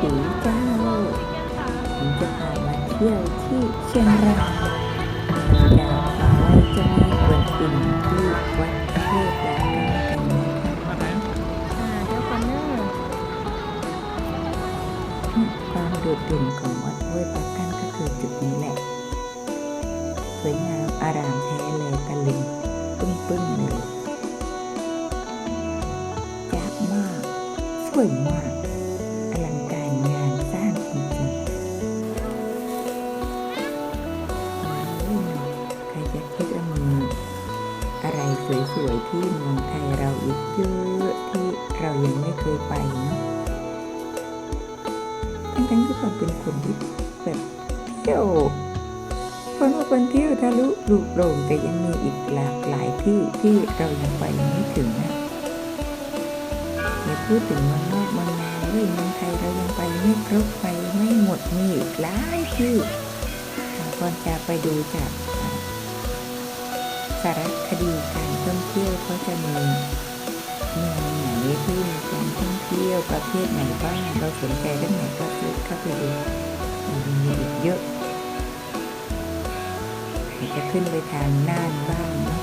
สีเจ้าผมจะพามาเที่ยวที่เชียงรายเราจะมาไหว้เจ้าแม่กวนอิมที่วัดเทพยากันกันนะคะอ่าเดี๋ยวก่อนเนอะความโดดเด่นของวัดห้วยปะกันก็คือจุดนี้แหละ สวยงามอารามแท้เลยตะลึงปึ้งปึ้งๆเลยจับมาก สวยมาก สวยๆที่เมืองไทยเราอีกเยอะที่เรายังไม่เคยไปเนาะทั้งๆที่ผมเป็นคนที่แบบเที่ยวคนว่าคนเที่ยวทะลุลูกโลงแต่ยังมีอีกหลากหลายที่ที่เรายังไปไม่ถึงนะอย่าพูดถึงเมืองนอกเมืองนาเลยเมืองไทยเรายังไปไม่ครบไปไม่หมดมีอีกหลายที่ก่อนจะไปดูจาก สารคดีการท่องเที่ยวเขาจะมีเมืองไหนที่มีการท่องเที่ยวประเภทไหนบ้างเราสนใจเรื่องไหนก็คลิกเข้าไปดูมันมีอีกเยอะจะขึ้นไปทางน่านบ้างเนะ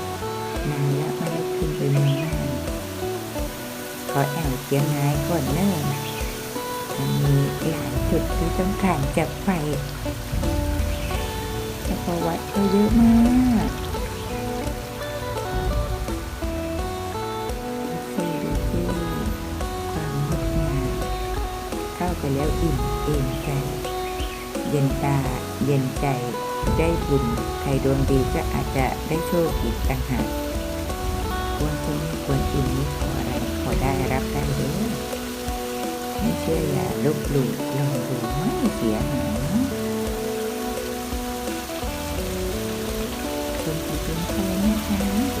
นานแล้วไม่ได้ขึ้นไปเมืองน่านขอแอวเชียงรายก่อนเนอะมันมีหลายจุดที่ต้องการจะไปแต่ประวัติเขาเยอะมาก ไปแล้วอิ่มเอมใจ เย็นตาเย็นใจได้บุญใครดวงดีก็อาจจะได้โชคอีกต่างหากควรจะไม่ควรอิ่มนี่ขออะไรขอได้รับได้เลยไม่เชื่ออย่าลบหลู่ลองดูไม่เสียหายนอะคนที่เป็นใครนะคะ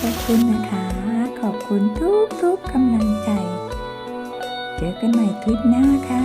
ขอบคุณนะคะ ขอบคุณทุกทุกๆกำลังใจ เจอกันใหม่คลิปหน้าค่ะ